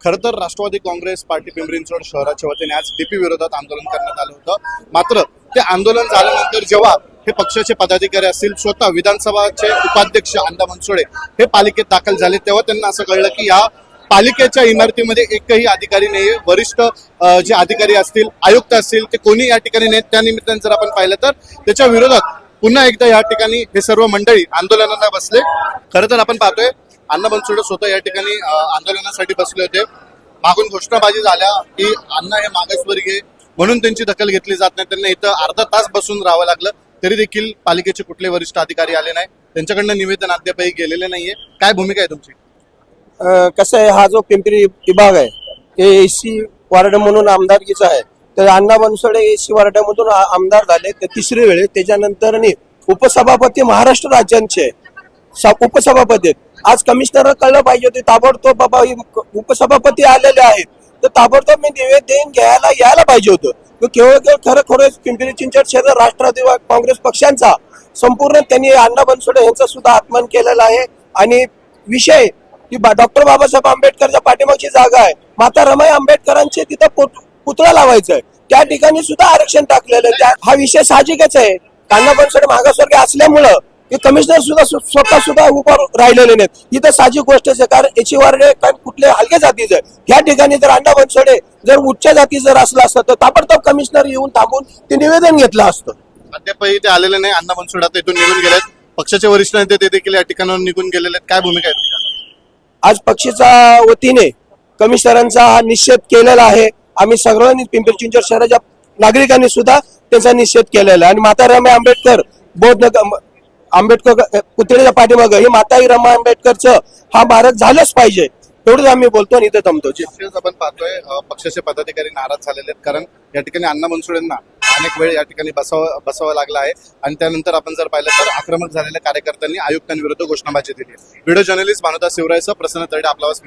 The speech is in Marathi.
खरं तर राष्ट्रवादी काँग्रेस पार्टी पिंपरी चिंचवड शहराच्या वतीने आज डीपी विरोधात आंदोलन करण्यात आलं होतं. मात्र ते आंदोलन झाल्यानंतर जेव्हा हे पक्षाचे पदाधिकारी असतील स्वतः विधानसभाचे उपाध्यक्ष आंदा मनसोडे हे पालिकेत दाखल झाले तेव्हा त्यांना असं कळलं की या पालिकेच्या इमारतीमध्ये एकही अधिकारी नाही वरिष्ठ जे अधिकारी असतील आयुक्त असतील ते कोणी या ठिकाणी नाहीत. त्या निमित्ताने जर आपण पाहिलं तर त्याच्या विरोधात पुन्हा एकदा या ठिकाणी हे सर्व मंडळी आंदोलनाला बसले. खरं तर आपण पाहतोय अण्णा बनसोडे स्वतः या ठिकाणी आंदोलनासाठी बसले होते. मागून घोषणाबाजी झाल्या की अण्णा हे मागासवर्गीय म्हणून त्यांची दखल घेतली जात नाही. त्यांना इथं अर्धा तास बसून राहावं लागलं. तरी देखील पालिकेचे कुठले वरिष्ठ अधिकारी आले नाही. त्यांच्याकडनं निवेदन अद्यापही गेलेले नाहीये. काय भूमिका आहे तुमची? कसं आहे हा जो पिंपरी विभाग आहे ते एसी वार्ड म्हणून आमदारकीचा आहे. तर अण्णा बनसोडे एसी वार्डामधून आमदार झाले. ते तिसरी वेळ त्याच्यानंतर उपसभापती महाराष्ट्र राज्यांचे उपसभापती आहेत. आज कमिशनर कळलं पाहिजे होते ताबडतोब बाबा उपसभापती आलेले आहेत. तर ताबडतोब मी निवेदन घ्यायला यायला पाहिजे होतं. केवळ केवळ खरं खरं पिंपरी चिंचवड शहर राष्ट्रवादी काँग्रेस पक्षांचा संपूर्ण त्यांनी अण्णा बनसोडे यांचा सुद्धा अपमान केलेला आहे. आणि विषय की डॉक्टर बाबासाहेब आंबेडकरच्या पाठीमागची जागा आहे. माता रमाई आंबेडकरांचे तिथं पुत- पुतळा लावायचा आहे. त्या ठिकाणी सुद्धा आरक्षण टाकलेलं आहे. त्या- हा विषय साहजिकच आहे. अण्णा बनसोडे मागासवर्गीय असल्यामुळं की कमिशनर सुद्धा स्व- स्वतः सुद्धा उभा राहिलेले नाहीत. इथं साहजिक गोष्टच आहे कारण याची वारडे कारण कुठले हलक्या जातीचं ह्या ठिकाणी जर अण्णा बनसोडे जर उच्च जाती जर असलं असतं तर ताबडतोब कमिशनर येऊन थांबून ते निवेदन घेतलं असतं. अद्यापही ते आलेले नाही. अण्णा बनसोडे आता इथून निघून गेलेत. पक्षाचे वरिष्ठ नेते ते देखील या ठिकाणाहून निघून गेलेले आहेत. काय भूमिका आहे? आज पक्षाच्या वतीने कमिशनरांचा हा निषेध केलेला आहे. आम्ही सगळ्यांनी पिंपरी चिंचवड शहराच्या नागरिकांनी सुद्धा त्याचा निषेध केलेला आहे. आणि माता आंबेडकर बौद्ध आंबेडकर पुतळ्याच्या पाठीमागं. हे माता रमा आंबेडकरचं हा भारत झालंच पाहिजे. एवढंच आम्ही बोलतो आणि इथं थांबतो. आपण पाहतोय पक्षाचे पदाधिकारी नाराज झालेले आहेत. कारण या ठिकाणी अण्णा बनसोडेंना अनेक वेळ या ठिकाणी बसावं बसावं लागलं आहे. आणि त्यानंतर आपण जर पाहिलं तर आक्रमक झालेल्या कार्यकर्त्यांनी आयुक्तांविरुद्ध घोषणाबाजी दिली व्हिडिओ जर्नलिस्ट भानुदास शिवरायसह प्रसन्न तरडे आपला आवाज